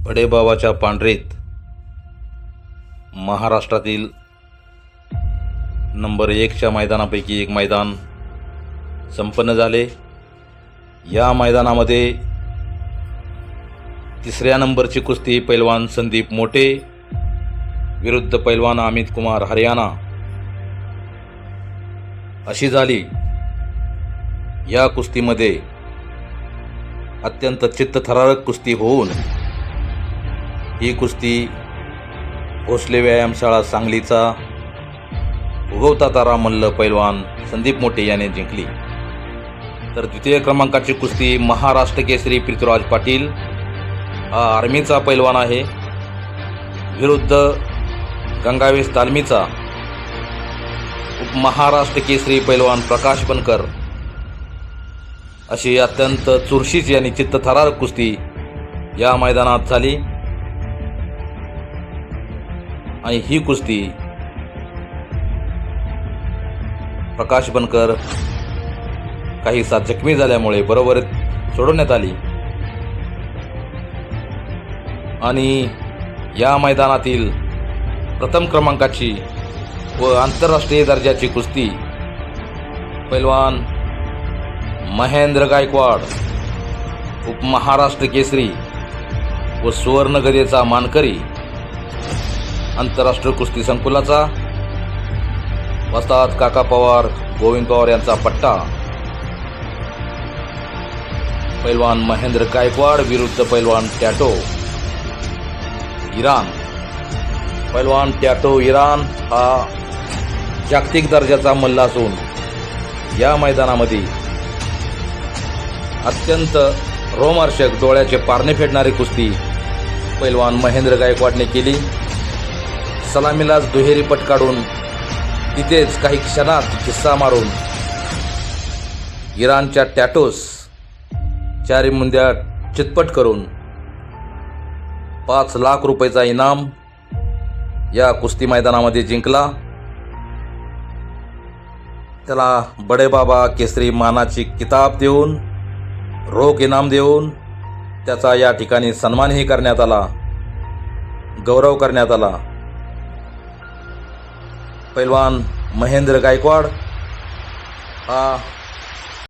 बडेबाबाच्या पांढरेत महाराष्ट्रातील नंबर एकच्या मैदानापैकी एक मैदान संपन्न झाले. या मैदानामध्ये तिसऱ्या नंबरची कुस्ती पैलवान संदीप मोटे विरुद्ध पैलवान अमित कुमार हरियाणा. अशी झाली. या कुस्तीमध्ये अत्यंत चित्तथरारक कुस्ती होऊन ही कुस्ती भोसले व्यायामशाळा सांगलीचा उगवता तारा मल्ल पैलवान संदीप मोठे याने जिंकली. तर द्वितीय क्रमांकाची कुस्ती महाराष्ट्र केसरी पृथ्वीराज पाटील हा आर्मीचा पैलवान आहे. विरुद्ध गंगावेश तालमीचा उपमहाराष्ट्र केसरी पैलवान प्रकाश बनकर अशी अत्यंत चुरशीची आणि चित्तथरारक कुस्ती या मैदानात झाली. आणि ही कुस्ती. प्रकाश बनकर काही साथ जखमी झाल्यामुळे बरोबर सोडवण्यात आली. आणि या मैदानातील प्रथम क्रमांकाची व आंतरराष्ट्रीय दर्जाची कुस्ती पैलवान महेंद्र गायकवाड उपमहाराष्ट्र केसरी व सुवर्णगदेचा मानकरी आंतरराष्ट्रीय कुस्ती संकुलाचा. वस्ताद काका पवार गोविंद पवार यांचा पट्टा. पैलवान महेंद्र गायकवाड विरुद्ध पैलवान टॅटो. इराण. पैलवान टॅटो इराण हा जागतिक दर्जाचा मल्ला असून या मैदानामध्ये अत्यंत रोमार्शक डोळ्याचे पारणे फेडणारी कुस्ती पैलवान महेंद्र गायकवाडने केली. सलामीलाच दुहेरी पट काढून तिथेच काही क्षणात किस्सा मारून इराणच्या टॅटोस चारी मुंद्या चितपट करून पाच लाख रुपयेचा इनाम या कुस्ती मैदानामध्ये जिंकला. त्याला बडेबाबा केसरी मानाची किताब देऊन रोख इनाम देऊन त्याचा या ठिकाणी सन्मानही करण्यात आला गौरव करण्यात आला. पैलवान महेंद्र गायकवाड हा